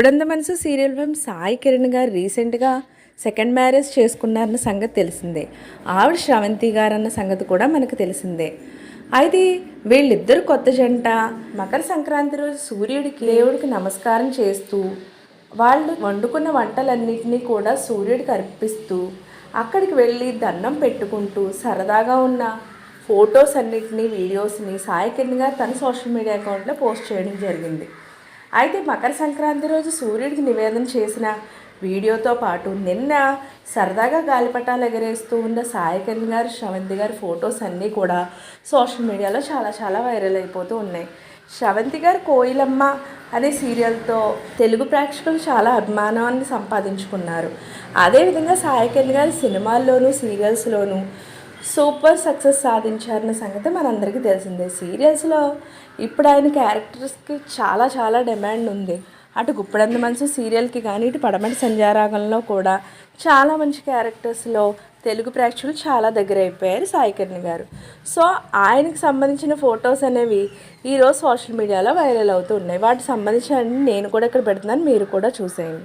ఇప్పుడంత మనసు serial fame Sai Kiran గారు రీసెంట్గా సెకండ్ మ్యారేజ్ చేసుకున్నారన్న సంగతి తెలిసిందే. ఆవిడ శ్రవంతి గారు అన్న సంగతి కూడా మనకు తెలిసిందే. అయితే వీళ్ళిద్దరు కొత్త జంట. మకర సంక్రాంతి రోజు సూర్యుడికి దేవుడికి నమస్కారం చేస్తూ వాళ్ళు వండుకున్న వంటలన్నింటినీ కూడా సూర్యుడికి అర్పిస్తూ అక్కడికి వెళ్ళి దండం పెట్టుకుంటూ సరదాగా ఉన్న ఫొటోస్ అన్నిటినీ వీడియోస్ని సాయి కిరణ్ గారు తన సోషల్ మీడియా అకౌంట్లో పోస్ట్ చేయడం జరిగింది. అయితే మకర సంక్రాంతి రోజు సూర్యుడికి నివేదన చేసిన వీడియోతో పాటు నిన్న సరదాగా గాలిపటాలు ఎగరేస్తూ ఉన్న సాయి గారు శ్రవంతి గారి ఫొటోస్ అన్నీ కూడా సోషల్ మీడియాలో చాలా చాలా వైరల్ అయిపోతూ ఉన్నాయి. శ్రవంతి గారు కోయిలమ్మ అనే సీరియల్తో తెలుగు ప్రేక్షకులు చాలా అభిమానాన్ని సంపాదించుకున్నారు. అదేవిధంగా సాయి గారి సినిమాల్లోనూ సీరియల్స్లోనూ సూపర్ సక్సెస్ సాధించారన్న సంగతి మనందరికీ తెలిసిందే. సీరియల్స్లో ఇప్పుడు ఆయన క్యారెక్టర్స్కి చాలా చాలా డిమాండ్ ఉంది. అటు గుప్పడంత మనసు సీరియల్కి కానీ ఇటు పడమటి సంధ్యారాగంలో కూడా చాలా మంచి క్యారెక్టర్స్లో తెలుగు ప్రేక్షకులు చాలా దగ్గర అయిపోయారు సాయి గారు. సో ఆయనకు సంబంధించిన ఫొటోస్ అనేవి ఈరోజు సోషల్ మీడియాలో వైరల్ అవుతూ ఉన్నాయి. వాటికి సంబంధించిన నేను కూడా ఇక్కడ పెడుతున్నాను. మీరు కూడా చూసేయండి.